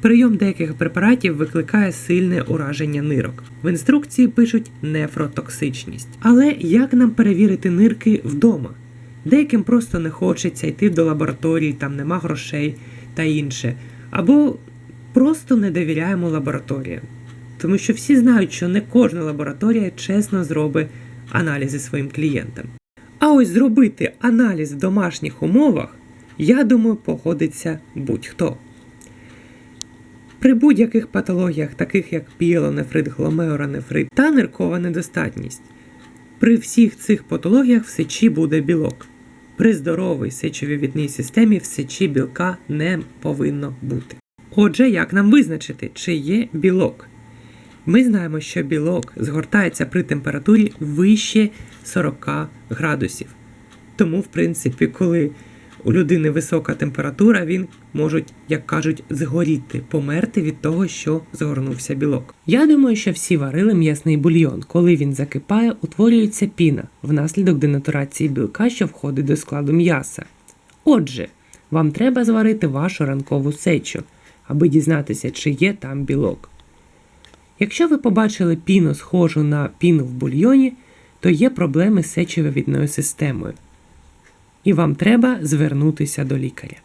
Прийом деяких препаратів викликає сильне ураження нирок. В інструкції пишуть нефротоксичність. Але як нам перевірити нирки вдома? Деяким просто не хочеться йти до лабораторії, там нема грошей та інше. Або просто не довіряємо лабораторіям. Тому що всі знають, що не кожна лабораторія чесно зробить аналізи своїм клієнтам. А ось зробити аналіз в домашніх умовах, я думаю, погодиться будь-хто. При будь-яких патологіях, таких як піелонефрит, гломеуронефрит та ниркова недостатність, при всіх цих патологіях в сечі буде білок. При здоровій сечовивідній системі в сечі білка не повинно бути. Отже, як нам визначити, чи є білок? Ми знаємо, що білок згортається при температурі вище 40 градусів. Тому, в принципі, коли у людини висока температура, він можуть, як кажуть, згоріти, померти від того, що згорнувся білок. Я думаю, що всі варили м'ясний бульйон. Коли він закипає, утворюється піна внаслідок денатурації білка, що входить до складу м'яса. Отже, вам треба зварити вашу ранкову сечу, аби дізнатися, чи є там білок. Якщо ви побачили піну, схожу на піну в бульйоні, то є проблеми з сечовивідною системою. І вам треба звернутися до лікаря.